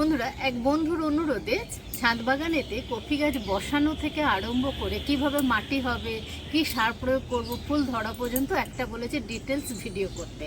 বন্ধুরা, এক বন্ধুর অনুরোধে ছাদ বাগানেতে কফি গাছ বসানো থেকে আরম্ভ করে কীভাবে মাটি হবে, কি সার প্রয়োগ করব, ফুল ধরা পর্যন্ত একটা বলেছে ডিটেলস ভিডিও করতে।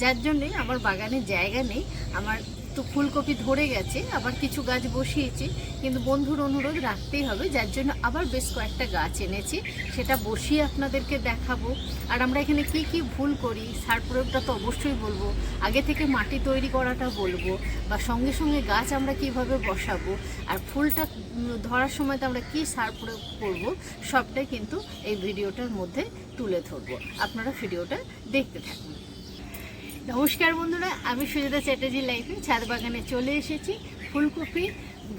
যার জন্যে আমার বাগানে জায়গা নেই, আমার তো ফুলকপি ধরে গেছে, আবার কিছু গাছ বসিয়েছি, কিন্তু বন্ধুর অনুরোধ রাখতেই হবে, যার জন্য আবার বেশ কয়েকটা গাছ এনেছি, সেটা বসিয়ে আপনাদেরকে দেখাবো। আর আমরা এখানে কি কি ভুল করি, সার প্রয়োগটা তো অবশ্যই বলব, আগে থেকে মাটি তৈরি করাটা বলব, বা সঙ্গে সঙ্গে গাছ আমরা কীভাবে বসাবো, আর ফুলটা ধরার সময় তো আমরা কি সার প্রয়োগ করব, সবটাই কিন্তু এই ভিডিওটার মধ্যে তুলে ধরবো। আপনারা ভিডিওটা দেখতে থাকুন। নমস্কার বন্ধুরা, আমি সুজাতা চ্যাটার্জি লাইফে ছাদ বাগানে চলে এসেছি। ফুলকপি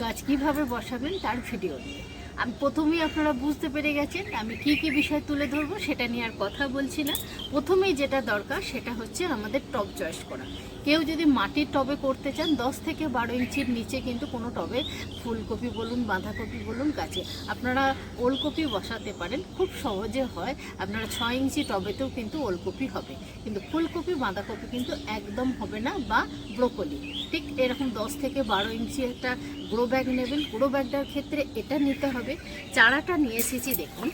গাছ কীভাবে বসাবেন তার ভিডিও নিয়ে। আমি প্রথমেই আপনারা বুঝতে পেরে গেছেন আমি কি কি বিষয় তুলে ধরবো সেটা নিয়ে আর কথা বলছি না। প্রথমেই যেটা দরকার সেটা হচ্ছে আমাদের টব চয়েস করা। কেউ যদি মাটির টবে করতে চান, দশ থেকে বারো ইঞ্চির নিচে কিন্তু কোনো টবে ফুলকপি বলুন, বাঁধাকপি বলুন, গাছে আপনারা ওলকপি বসাতে পারেন, খুব সহজে হয়। আপনারা ছয় ইঞ্চি টবেতেও কিন্তু ওলকপি হবে। কিন্তু ফুলকপি, বাঁধাকপি কিন্তু একদম হবে না বা ব্রোকলি। ঠিক এরকম দশ থেকে বারো ইঞ্চি একটা গ্রো ব্যাগ নেবেন। গ্রো ব্যাগটার ক্ষেত্রে এটা নিতে হবে। চারাটা নিয়ে এসেছি দেখুন।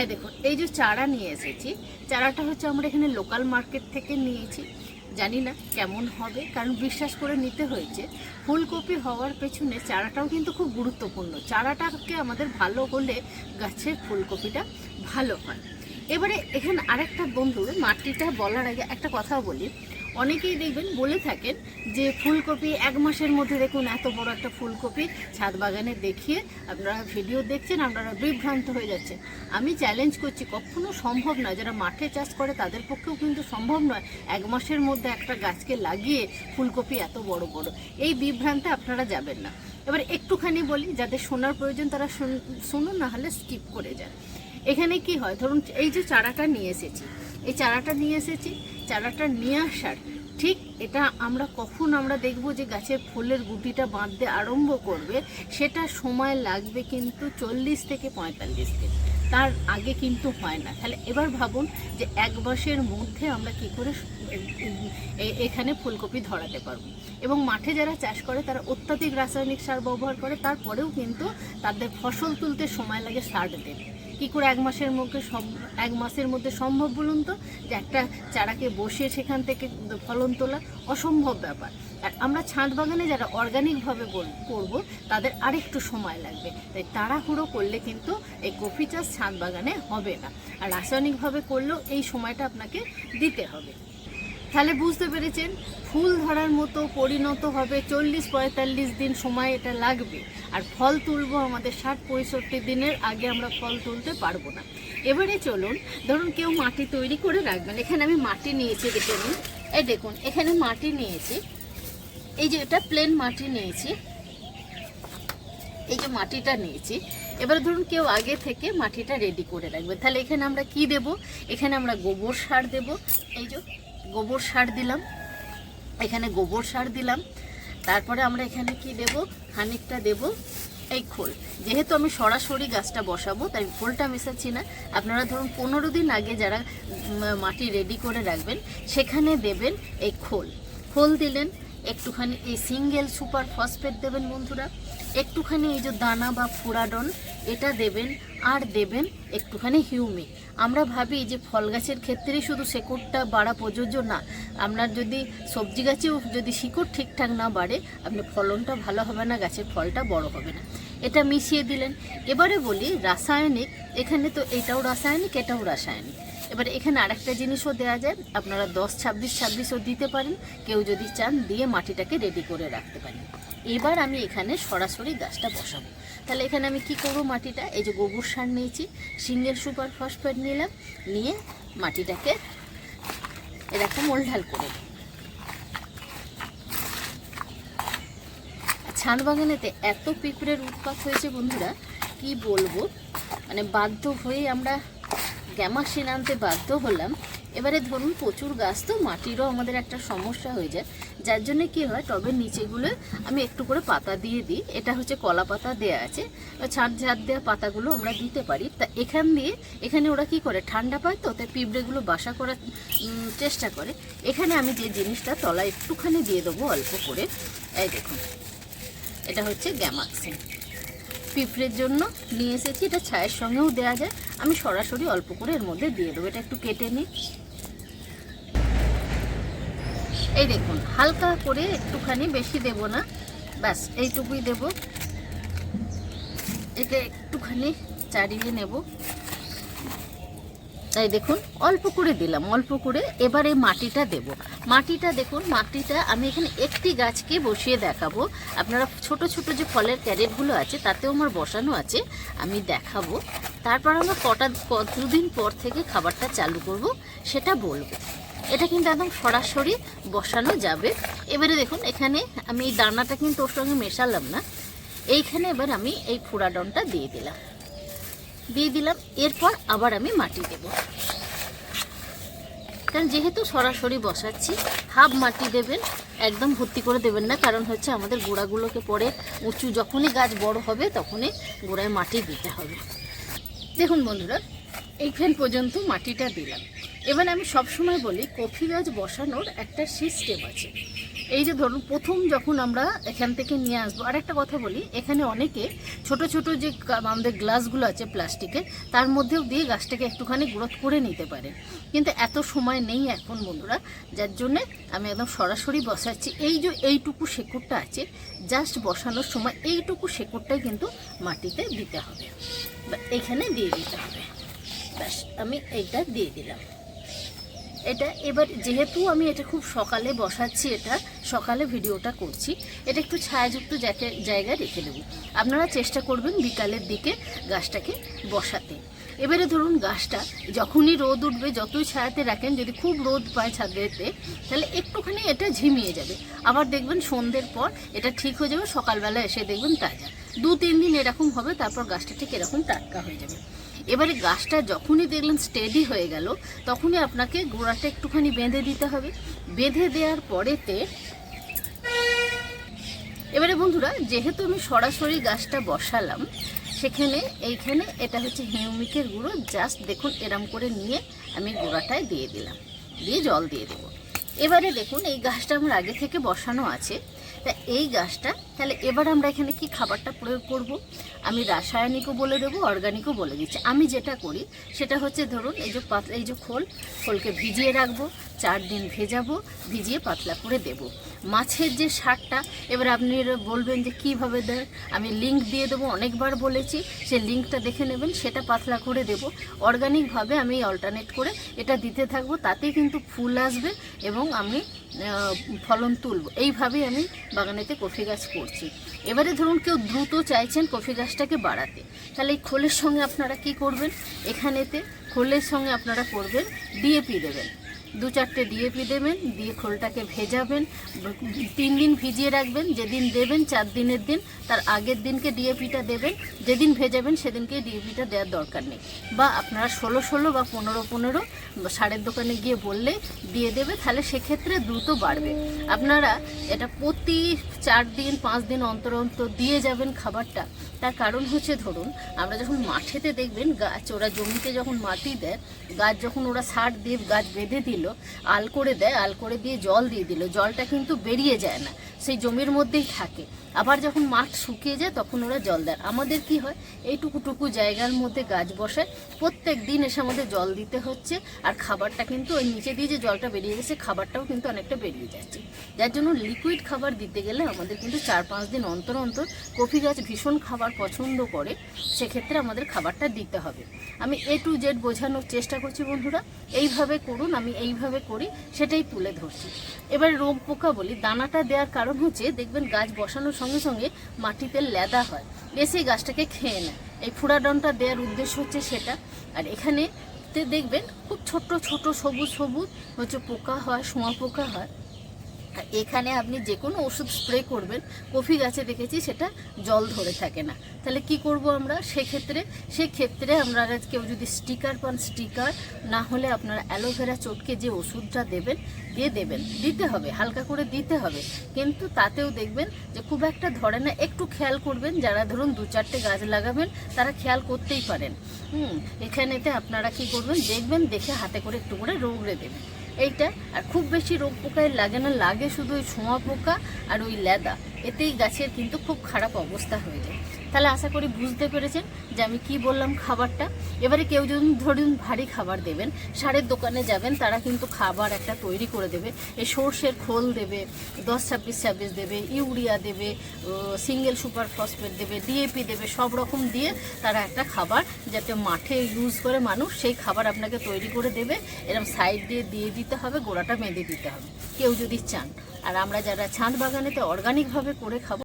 এই দেখুন, এই যে চারা নিয়ে এসেছি, চারাটা হচ্ছে আমরা এখানে লোকাল মার্কেট থেকে নিয়েছি। জানি না কেমন হবে, কারণ বিশ্বাস করে নিতে হয়েছে। ফুলকপি হওয়ার পেছনে চারাটাও কিন্তু খুব গুরুত্বপূর্ণ। চারাটাকে আমাদের ভালো হলে গাছের ফুলকপিটা ভালো হয়। এবারে এখানে আরেকটা বন্ধুর মাটিটা বলার আগে একটা কথা বলি। অনেকেই দেখবেন বলে থাকেন যে ফুলকপি এক মাসের মধ্যে দেখুন এত বড় একটা ফুলকপি ছাদ বাগানে দেখিয়ে আপনারা ভিডিও দেখছেন, আপনারা বিভ্রান্ত হয়ে যাচ্ছে আমি চ্যালেঞ্জ করছি, কখনো সম্ভব নয়, যারা মাঠে চাষ করে তাদের পক্ষেও কিন্তু সম্ভব নয় এক মাসের মধ্যে একটা গাছকে লাগিয়ে ফুলকপি এত বড় বড়। এই বিভ্রান্তে আপনারা যাবেন না। এবার একটুখানি বলি, যাদের শোনার প্রয়োজন তারা শুন- শুনুন, না হলে স্কিপ করে যান। এখানে কি হয়? ধরুন এই যে চারাটা নিয়ে এসেছি এই চারাটা নিয়ে এসেছি, চারাটা নিয়ে আসার, ঠিক এটা আমরা কখন আমরা দেখব যে গাছের ফুলের গুটিটা বাঁধতে আরম্ভ করবে, সেটা সময় লাগবে কিন্তু চল্লিশ থেকে পঁয়তাল্লিশ দিন। তার আগে কিন্তু হয় না। তাহলে এবার ভাবুন যে এক মাসের মধ্যে আমরা কি করে এখানে ফুলকপি ধরাতে পারব। এবং মাঠে যারা চাষ করে, তারা অত্যাধিক রাসায়নিক সার ব্যবহার করে, তারপরেও কিন্তু তাদের ফসল তুলতে সময় লাগে সার দেবে। কি করে এক মাসের মধ্যে এক মাসের মধ্যে সম্ভব বলুন তো? যে একটা চারাকে বসিয়ে সেখান থেকে ফলন তোলা অসম্ভব ব্যাপার। আর আমরা ছাদ বাগানে যারা অর্গানিকভাবে করব, তাদের আরেকটু সময় লাগবে। তাই তাড়াহুড়ো করলে কিন্তু এই কফি চাষ ছাদ বাগানে হবে না। আর রাসায়নিকভাবে করলেও এই সময়টা আপনাকে দিতে হবে। তাহলে বুঝতে পেরেছেন, ফুল ধরার মতো পরিণত হবে চল্লিশ পঁয়তাল্লিশ দিন সময় এটা লাগবে। আর ফল তুলবো আমাদের ষাট পঁয়ষট্টি দিনের, আগে আমরা ফল তুলতে পারব না। এবারে চলুন, ধরুন কেউ মাটি তৈরি করে রাখবেন। এখানে আমি মাটি নিয়েছি, দেখে নিন। এই দেখুন, এখানে মাটি নিয়েছি। এই যে এটা প্লেন মাটি নিয়েছি। এই যে মাটিটা নিয়েছি। এবার ধরুন কেউ আগে থেকে মাটিটা রেডি করে রাখবে। তাহলে এখানে আমরা কি দেব? এখানে আমরা গোবর সার দেব। এই যে গোবর সার দিলাম। এখানে গোবর সার দিলাম। তারপরে আমরা এখানে কি দেব? খানিকটা দেব এই খোল। যেহেতু আমি সরাসরি গাছটা বসাবো, তাই খোলটা মেশাচ্ছি না। আপনারা ধরুন পনেরো দিন আগে যারা মাটি রেডি করে রাখবেন, সেখানে দেবেন এই খোল। খোল দিলেন, একটুখানি এই সিঙ্গেল সুপার ফসফেট দেবেন বন্ধুরা। একটুখানি এই যে দানা বা ফুরাডন এটা দেবেন আর দেবেন একটুখানি হিউমিক। আমরা ভাবি যে ফল গাছের ক্ষেত্রেই শুধু শেকড়টা বাড়া প্রযোজ্য না, আপনার যদি সবজি গাছেও যদি শিকড় ঠিকঠাক না বাড়ে, আপনি ফলনটা ভালো হবে না, গাছের ফলটা বড় হবে না। এটা মিশিয়ে দিলেন। এবারে বলি রাসায়নিক, এখানে তো এটাও রাসায়নিক এটাও রাসায়নিক। এবারে এখানে আরেকটা জিনিসও দেওয়া যায়, আপনারা দশ, ছাব্বিশ, ছাব্বিশও দিতে পারেন। কেউ যদি চান, দিয়ে মাটিটাকে রেডি করে রাখতে পারেন। এবার আমি এখানে সরাসরি গাছটা বসাবো। তাহলে এখানে আমি কি করব মাটিটা? এই যে গোবর সার নিয়েছি, সিঙ্গেল সুপার ফসফেট নিলাম, নিয়ে মাটিটাকে এরকম ওলঢাল করে দেব। ছাদ বাগানেতে এত পিঁপড়ের উৎপাত হয়েছে বন্ধুরা, কি বলব? মানে বাধ্য হয়ে আমরা গ্যামাসিন আনতে বাধ্য হলাম এবারে ধরুন প্রচুর গাছ তো, মাটিরও আমাদের একটা সমস্যা হয়ে যায়। যার জন্য কি হয়, টবের নিচেগুলো আমি একটু করে পাতা দিয়ে দিই। এটা হচ্ছে কলা পাতা দেয়া আছে। ছাদ ঝাড় দেওয়া পাতাগুলো আমরা দিতে পারি। তা এখান দিয়ে, এখানে ওরা কি করে, ঠান্ডা পায় তো, তাই পিঁপড়েগুলো বাসা করার চেষ্টা করে। এখানে আমি যে জিনিসটা, তলায় একটুখানি দিয়ে দেবো অল্প করে। এই দেখুন, এটা হচ্ছে গ্যামাক্সিন পিঁপড়ের জন্য নিয়ে এসেছি। এটা ছায়ের সঙ্গেও দেওয়া যায়। আমি সরাসরি অল্প করে এর মধ্যে দিয়ে দেবো। এটা একটু কেটে নিই। এই দেখুন, হালকা করে একটুখানি বেশি দেব না। ব্যাস, এইটুকুই দেব। এটা একটুখানি চারিয়ে নেব। তাই দেখুন, অল্প করে দিলাম, অল্প করে। এবারে মাটিটা দেব। মাটিটা দেখুন, মাটিটা আমি এখানে একটি গাছকে বসিয়ে দেখাবো। আপনারা ছোট ছোট যে ফলের ক্যারেটগুলো আছে, তাতেও আমার বসানো আছে, আমি দেখাবো। তারপর আমরা কটা, কতদিন পর থেকে খাবারটা চালু করব, সেটা বলব। এটা কিন্তু একদম সরাসরি বসানো যাবে। এবারে দেখুন, এখানে আমি এই দানাটা কিন্তু ওর সঙ্গে মেশালাম না। এইখানে এবার আমি এই ফুরাডনটা দিয়ে দিলাম। দিয়ে দিলাম, এরপর আবার আমি মাটি দেব। কারণ যেহেতু সরাসরি বসাচ্ছি, হাফ মাটি দেবেন, একদম ভর্তি করে দেবেন না। কারণ হচ্ছে আমাদের গোড়াগুলোকে পরে উঁচু, যখনই গাছ বড় হবে, তখনই গোড়ায় মাটি দিতে হবে। দেখুন বন্ধুরা, এইখান পর্যন্ত মাটিটা দিলাম। এবার আমি সবসময় বলি কফি গাছ বসানোর একটা সিস্টেম আছে। এই যে ধরুন, প্রথম যখন আমরা এখান থেকে নিয়ে আসব, আর একটা কথা বলি, এখানে অনেকে ছোট ছোট যে আমাদের গ্লাসগুলো আছে প্লাস্টিকের তার মধ্যেও দিয়ে গাছটাকে একটুখানি গ্রোথ করে নিতে পারে। কিন্তু এত সময় নেই এখন বন্ধুরা, যার জন্য আমি একদম সরাসরি বসাচ্ছি। এই যে এইটুকু শেকড়টা আছে জাস্ট বসানোর সময় এইটুকু শেকড়টাই কিন্তু মাটিতে দিতে হবে। বা এখানে দিয়ে দিতে হবে। ব্যাস, আমি এইটা দিয়ে দিলাম। এটা এবার যেহেতু আমি এটা খুব সকালে বসাচ্ছি এটা, সকালে ভিডিওটা করছি, এটা একটু ছায়াযুক্ত জায়গায় রেখে দেবো। আপনারা চেষ্টা করবেন বিকালের দিকে গাছটাকে বসাতে। এবারে ধরুন গাছটা যখনই রোদ উঠবে, যতই ছায়াতে রাখেন, যদি খুব রোদ পায় ছাদেতে, তাহলে একটুখানি এটা ঝিমিয়ে যাবে। আবার দেখবেন সন্ধ্যের পর এটা ঠিক হয়ে যাবে, সকালবেলা এসে দেখবেন তাজা। দু তিন দিন এরকম হবে, তারপর গাছটা ঠিক এরকম টাটকা হয়ে যাবে। এবারে গাছটা যখনই দেখলেন স্টেডি হয়ে গেল, তখনই আপনাকে গোড়াটা একটুখানি বেঁধে দিতে হবে। বেঁধে দেওয়ার পরেতে এবারে বন্ধুরা, যেহেতু আমি সরাসরি গাছটা বসালাম, সেখানে এইখানে এটা হচ্ছে হিউমিকের গুঁড়ো, জাস্ট দেখুন এরম করে নিয়ে আমি গোড়াটায় দিয়ে দিলাম, দিয়ে জল দিয়ে দেবো। এবারে দেখুন এই গাছটা আমার আগে থেকে বসানো আছে। তা এই গাছটা, তাহলে এবার আমরা এখানে কি খাবারটা প্রয়োগ করব? আমি রাসায়নিকও বলে দেবো অর্গানিকও বলে দিচ্ছি। আমি যেটা করি, সেটা হচ্ছে ধরুন, এই যে পাতলা এই যে খোল, খোলকে ভিজিয়ে রাখব, চার দিন ভেজাবো, ভিজিয়ে পাতলা করে দেব। মাছের যে সারটা এবার আপনি বলবেন যে কীভাবে দেয় আমি লিঙ্ক দিয়ে দেবো, অনেকবার বলেছি, সে লিঙ্কটা দেখে নেবেন, সেটা পাতলা করে দেব। অর্গানিকভাবে আমি অল্টারনেট করে এটা দিতে থাকব, তাতে কিন্তু ফুল আসবে এবং আমি ফলন তুলব। এইভাবেই আমি বাগানেতে কফি গাছ করছি। এবারে ধরুন কেউ দ্রুত চাইছেন কফি গাছটাকে বাড়াতে। তাহলে এই খোলের সঙ্গে আপনারা কি করবেন? এখানেতে খোলের সঙ্গে আপনারা করবেন ডিএপি দেবেন। দু চারটে ডিএপি দেবেন, দিয়ে খোলটাকে ভেজাবেন, তিন দিন ভিজিয়ে রাখবেন, যেদিন দেবেন চার দিনের দিন, তার আগের দিনকে ডিএপিটা দেবেন, যেদিন ভেজাবেন সেদিনকে ডিএপিটা দেওয়ার দরকার নেই। বা আপনারা ষোলো ষোলো বা পনেরো পনেরো সারের দোকানে গিয়ে বললে দিয়ে দেবে, তাহলে সেক্ষেত্রে দ্রুত বাড়বে। আপনারা এটা প্রতি চার দিন, পাঁচ দিন অন্তর অন্তর দিয়ে যাবেন খাবারটা। তার কারণ হচ্ছে ধরুন, আমরা যখন মাঠেতে দেখবেন গাছ, ওরা জমিতে যখন মাটি দেয়, গাছ যখন ওরা সার দিয়ে গাছ বেঁধে দিল আল করে দেয়, আল করে দিয়ে জল দিয়ে দিল, জলটা কিন্তু বেরিয়ে যায় না, সেই জমির মধ্যেই থাকে। আবার যখন মাঠ শুকিয়ে যায়, তখন ওরা জল দেয়। আমাদের কি হয় এইটুকু টুকু জায়গার মধ্যে গাছ বসায় প্রত্যেক দিন এসে আমাদের জল দিতে হচ্ছে, আর খাবারটা কিন্তু ওই নিচে দিয়ে যে জলটা বেরিয়ে গেছে, খাবারটাও কিন্তু অনেকটা বেরিয়ে যাচ্ছে। যার জন্য লিকুইড খাবার দিতে গেলে আমাদের কিন্তু চার পাঁচ দিন অন্তর অন্তর কফি গাছ ভীষণ খাবার পছন্দ করে, সেক্ষেত্রে আমাদের খাবারটা দিতে হবে। আমি এ টু জেড বোঝানোর চেষ্টা করছি বন্ধুরা, এইভাবে করুন, আমি এইভাবে করি, সেটাই তুলে ধরছি। এবার রোগ পোকা বলি, দানাটা দেওয়ার কারণ হচ্ছে, দেখবেন গাছ বসানোর সঙ্গে সঙ্গে মাটিতে লেদা হয়। বেশি গাছটাকে খেয়ে নেয়। এই ফুরাডনটা দেওয়ার উদ্দেশ্য হচ্ছে সেটা। আর এখানে দেখবেন খুব ছোট্ট, ছোট, সবুজ সবুজ, হচ্ছে পোকা হয়, শোঁয়া পোকা হয়। এখানে আপনি যে কোনো ওষুধ স্প্রে করবেন। কফি গাছে দেখেছি সেটা জল ধরে থাকে না। তাহলে কি করব আমরা? সেক্ষেত্রে সেক্ষেত্রে আমরা কেউ যদি স্টিকার পান স্টিকার না হলে আপনারা অ্যালোভেরা চটকে যে ওষুধটা দেবেন, দিয়ে দেবেন। দিতে হবে, হালকা করে দিতে হবে। কিন্তু তাতেও দেখবেন যে খুব একটা ধরে না। একটু খেয়াল করবেন, যারা ধরুন দু চারটে গাছ লাগাবেন, তারা খেয়াল করতেই পারেন। হুম, এখানেতে আপনারা কি করবেন? দেখবেন, দেখে হাতে করে একটু করে রোগড়ে দেবেন। এইটা, আর খুব বেশি রোগ পোকায় লাগে না, লাগে শুধু ওই ছোঁয়া পোকা আর ওই লেদা এতেই গাছের কিন্তু খুব খারাপ অবস্থা হয়ে যায়। তাহলে আশা করি বুঝতে পেরেছেন যে আমি কি বললাম খাবারটা। এবারে কেউ যদি ধরুন ভারী খাবার দেবেন, সারের দোকানে যাবেন, তারা কিন্তু খাবার একটা তৈরি করে দেবে। এই সর্ষের খোল দেবে, দশ ছাব্বিশ ছাব্বিশ দেবে, ইউরিয়া দেবে সিঙ্গেল সুপার ফসফেট দেবে, ডিএপি দেবে, সব রকম দিয়ে তারা একটা খাবার যাতে মাঠে ইউজ করে মানুষ, সেই খাবার আপনাকে তৈরি করে দেবে। এরকম সাইড দিয়ে দিয়ে দিতে হবে, গোড়াটা বেঁধে দিতে হবে। কেউ যদি চান। আর আমরা যারা ছাদ বাগানেতে অর্গানিকভাবে করে খাব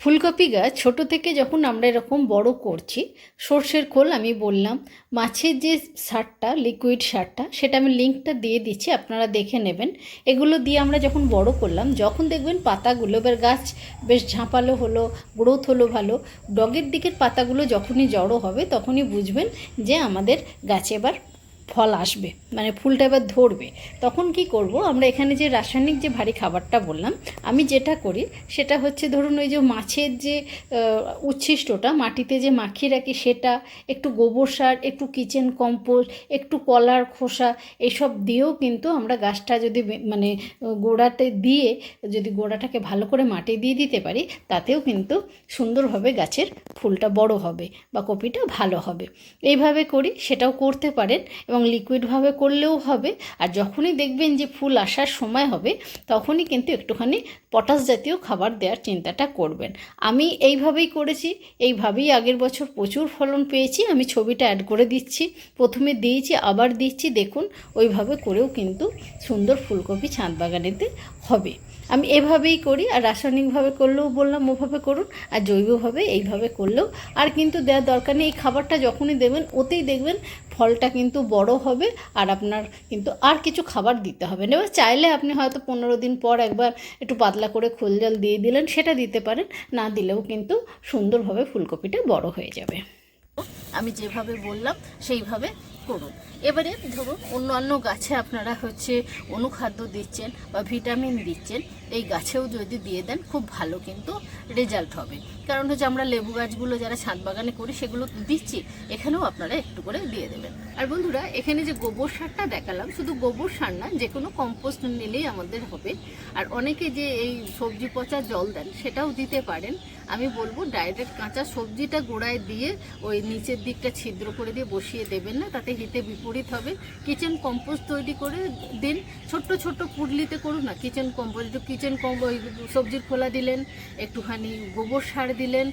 ফুলকপি গাছ, ছোট থেকে যখন আমরা এরকম বড় করছি, সর্ষের খোল আমি বললাম, মাছের যে সারটা লিকুইড সারটা, সেটা আমি লিঙ্কটা দিয়ে দিচ্ছি, আপনারা দেখে নেবেন। এগুলো দিয়ে আমরা যখন বড় করলাম, যখন দেখবেন পাতাগুলো, এবার গাছ বেশ ঝাঁপালো হলো গ্রোথ হলো ভালো ডগের দিকের পাতাগুলো যখনই জড়ো হবে, তখনই বুঝবেন যে আমাদের গাছে এবার ফল আসবে মানে ফুলটা এবার ধরবে। তখন কি করব, আমরা এখানে যে রাসায়নিক যে ভারী খাবারটা বললাম, আমি যেটা করি, সেটা হচ্ছে ধরুন ওই যে মাছের যে উচ্ছিষ্টটা, মাটিতে যে মাখিয়ে রাখি সেটা, একটু গোবর সার, একটু কিচেন কম্পোস্ট, একটু কলার খোসা, এসব দিয়েও কিন্তু আমরা গাছটা যদি মানে গোড়াতে দিয়ে, যদি গোড়াটাকে ভালো করে মাটি দিয়ে দিতে পারি, তাতেও কিন্তু সুন্দরভাবে গাছের ফুলটা বড় হবে বা কপিটা ভালো হবে। এইভাবে করি, সেটাও করতে পারেন এবং লিকুইডভাবে করলেও হবে। আর যখনই দেখবেন যে ফুল আসার সময় হবে, তখনই কিন্তু একটুখানি পটাশ জাতীয় খাবার দেওয়ার চিন্তাটা করবেন। আমি এইভাবেই করেছি, এইভাবেই আগের বছর প্রচুর ফলন পেয়েছি। আমি ছবিটা অ্যাড করে দিচ্ছি, প্রথমে দিয়েছি, আবার দিচ্ছি, দেখুন, ওইভাবে করেও কিন্তু সুন্দর ফুলকপি ছাদ বাগানেতে হবে। আমি এভাবেই করি, আর রাসায়নিকভাবে করলেও বললাম, ওভাবে করুন, আর জৈবভাবে এইভাবে করলেও। আর কিন্তু দেওয়ার দরকার নেই, এই খাবারটা যখনই দেবেন, ওতেই দেখবেন ফলটা কিন্তু বড় হবে, আর আপনার কিন্তু আর কিছু খাবার দিতে হবে না। এবার চাইলে আপনি হয়তো পনেরো দিন পর একবার একটু পাতলা করে খোল জল দিয়ে দিলেন, সেটা দিতে পারেন, না দিলেও কিন্তু সুন্দরভাবে ফুলকপিটা বড় হয়ে যাবে। আমি যেভাবে বললাম, সেইভাবে করুন। এবারে ধরুন অন্যান্য গাছে আপনারা হচ্ছে অনুখাদ্য দিচ্ছেন বা ভিটামিন দিচ্ছেন, এই গাছেও যদি দিয়ে দেন খুব ভালো কিন্তু রেজাল্ট হবে। কারণ হচ্ছে আমরা লেবু গাছগুলো যারা ছাদ বাগানে করি সেগুলো দিচ্ছি, এখানেও আপনারা একটু করে দিয়ে দেবেন। আর বন্ধুরা, এখানে যে গোবর সারটা দেখালাম, শুধু গোবর সার না, যে কোনো কম্পোস্ট নিলেই আমাদের হবে। আর অনেকে যে এই সবজি পচা জল দেন, সেটাও দিতে পারেন। আমি বলব ডাইরেক্ট কাঁচা সবজিটা গোড়ায় দিয়ে ওই নিচের দিকটা ছিদ্র করে দিয়ে বসিয়ে দেবেন না, তাতে হিতে বিপরীত হবে কিচেন কম্পোস্ট তৈরি করে দিন। ছোট্ট ছোট্ট পুডলিতে করুন না কিচেন কম্পোস্ট একটু কিচেন কম্পো সবজির খোলা দিলেন, একটুখানি গোবর সার দিলেন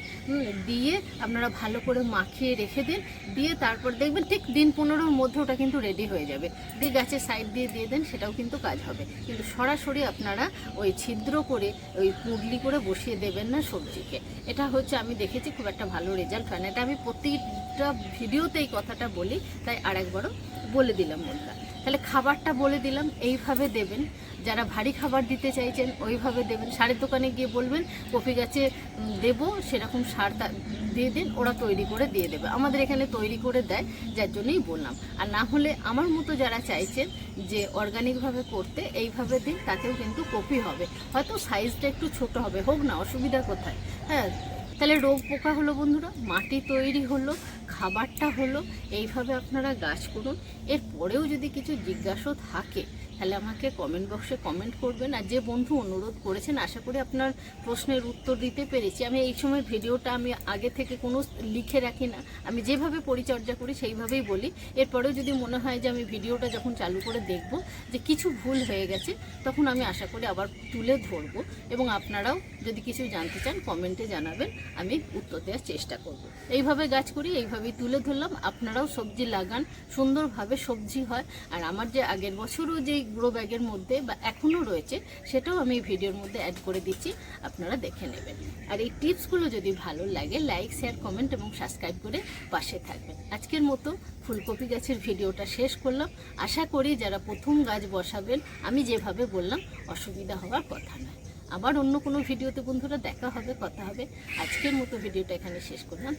দিয়ে আপনারা ভালো করে মাখিয়ে রেখে দিন, দিয়ে তারপর দেখবেন ঠিক দিন পনেরোর মধ্যে ওটা কিন্তু রেডি হয়ে যাবে। দিয়ে গাছের সাইড দিয়ে দিয়ে দেন, সেটাও কিন্তু কাজ হবে। কিন্তু সরাসরি আপনারা ওই ছিদ্র করে, ওই পুডলি করে বসিয়ে দেবেন না সবজিকে। এটা হচ্ছে আমি দেখেছি, খুব একটা ভালো রেজাল্ট হয় না। এটা আমি প্রতিটা ভিডিওতে এই কথাটা বলি, তাই আরেকবারও বলে দিলাম বন্ধুরা তাহলে খাবারটা বলে দিলাম, এইভাবে দেবেন। যারা ভারী খাবার দিতে চাইছেন, ওইভাবে দেবেন। সারের দোকানে গিয়ে বলবেন, কফি গাছে দেবো, সেরকম সার দিয়ে দিন, ওরা তৈরি করে দিয়ে দেবে। আমাদের এখানে তৈরি করে দেয়, যার জন্যই বললাম। আর না হলে আমার মতো যারা চাইছেন যে অর্গানিকভাবে করতে, এইভাবে দিন, তাতেও কিন্তু কপি হবে। হয়তো সাইজটা একটু ছোট হবে, হোক না, অসুবিধা কোথায়? হ্যাঁ তাহলে রোগ পোকা হলো বন্ধুরা, মাটি তৈরি হলো খাবারটা হলো এইভাবে আপনারা গাছ করুন। এরপরেও যদি কিছু জিজ্ঞাসা থাকে তাহলে আমাকে কমেন্ট বক্সে কমেন্ট করবেন। আর যে বন্ধু অনুরোধ করেছেন, আশা করি আপনার প্রশ্নের উত্তর দিতে পেরেছি। আমি এই সময় ভিডিওটা আমি আগে থেকে কোনো লিখে রাখি না। আমি যেভাবে পরিচর্যা করি, সেইভাবেই বলি। এরপরেও যদি মনে হয় যে আমি ভিডিওটা যখন চালু করে দেখব যে কিছু ভুল হয়ে গেছে, তখন আমি আশা করি আবার তুলে ধরবো এবং আপনারাও যদি কিছু জানতে চান কমেন্টে জানাবেন। আমি উত্তর দেওয়ার চেষ্টা করব। এইভাবে গাছ করি, এইভাবেই তুলে ধরলাম। আপনারাও সবজি লাগান। সুন্দরভাবে সবজি হয়। আর আমার যে আগের বছরও যেই প্লাস্টিক গ্রো ব্যাগের মধ্যে বা এখনও রয়েছে, সেটাও আমি ভিডিওর মধ্যে অ্যাড করে দিচ্ছি, আপনারা দেখে নেবেন। আর এই টিপসগুলো যদি ভালো লাগে লাইক শেয়ার কমেন্ট এবং সাবস্ক্রাইব করে পাশে থাকবেন। আজকের মতো ফুলকপি গাছের ভিডিওটা শেষ করলাম। আশা করি যারা প্রথম গাছ বসাবেন, আমি যেভাবে বললাম, অসুবিধা হওয়ার কথা নয়। আবার অন্য কোনো ভিডিওতে বন্ধুরা দেখা হবে, কথা হবে। আজকের মতো ভিডিওটা এখানে শেষ করলাম।